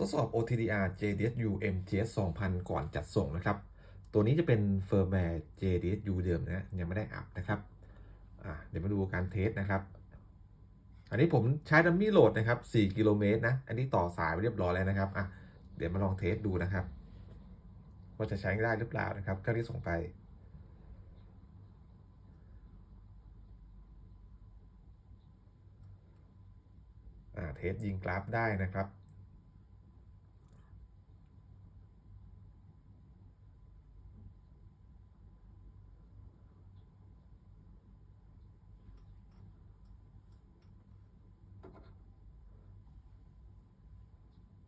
ทดสอบ OTDR JDSU MTS 2000 ก่อนจัดส่งนะครับ ตัวนี้จะเป็นเฟิร์มแวร์ JDSU เดิมนะยังไม่ได้อัพนะครับเดี๋ยวมาดูการเทสนะครับ อันนี้ผมใช้ดัมมี่โหลดนะครับ 4 กิโลเมตรนะ อันนี้ต่อสายไปเรียบร้อยแล้วนะครับอะเดี๋ยวมาลองเทสดูนะครับ ว่าจะใช้ได้หรือเปล่านะครับเครื่องที่ส่งไปเทสยิงกราฟได้นะครับ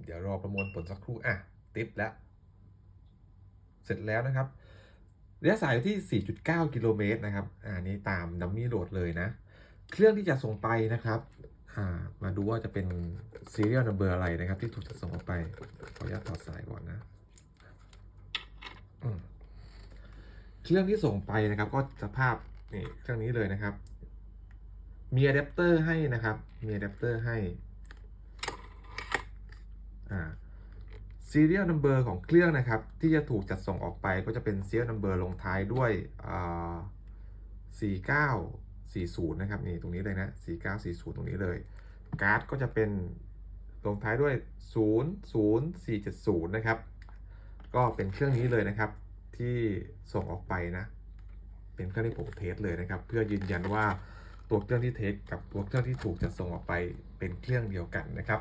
เดี๋ยวรอประมวลผลสักครู่อะติดแล้วเสร็จแล้วนะครับระยะสายที่ 4.9 กิโลเมตรนะครับอ่านี่ตามดัมมี่โหลดเลยนะ เครื่องที่จะส่งไปนะครับ มาดูว่าจะเป็น serial number อะไรนะครับ ที่ถูกจะส่งออกไป ขออนุญาตถอดสายก่อนนะ เครื่องที่ส่งไปนะครับ ก็สภาพนี่เครื่องนี้เลยนะครับ มีอะแดปเตอร์ให้นะครับ มีอะแดปเตอร์ให้ serial number ของเครื่องนะครับ ที่จะถูกจัดส่งออกไปก็จะเป็น serial number ลงท้ายด้วย 4940 นะครับ นี่ตรงนี้เลยนะ 4940 ตรงนี้เลย การ์ดก็จะเป็นลงท้ายด้วย 00470 นะครับ ก็เป็นเครื่องนี้เลยนะครับ ที่ส่งออกไปนะ เป็นเครื่องที่ผมเทสเลยนะครับ เพื่อยืนยันว่าตัวเครื่องที่เทสกับตัวเครื่องที่ถูกจะส่งออกไปเป็นเครื่องเดียวกันนะครับ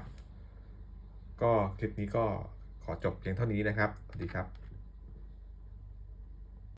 ก็คลิปนี้ก็ขอจบเพียงเท่านี้นะครับ สวัสดีครับ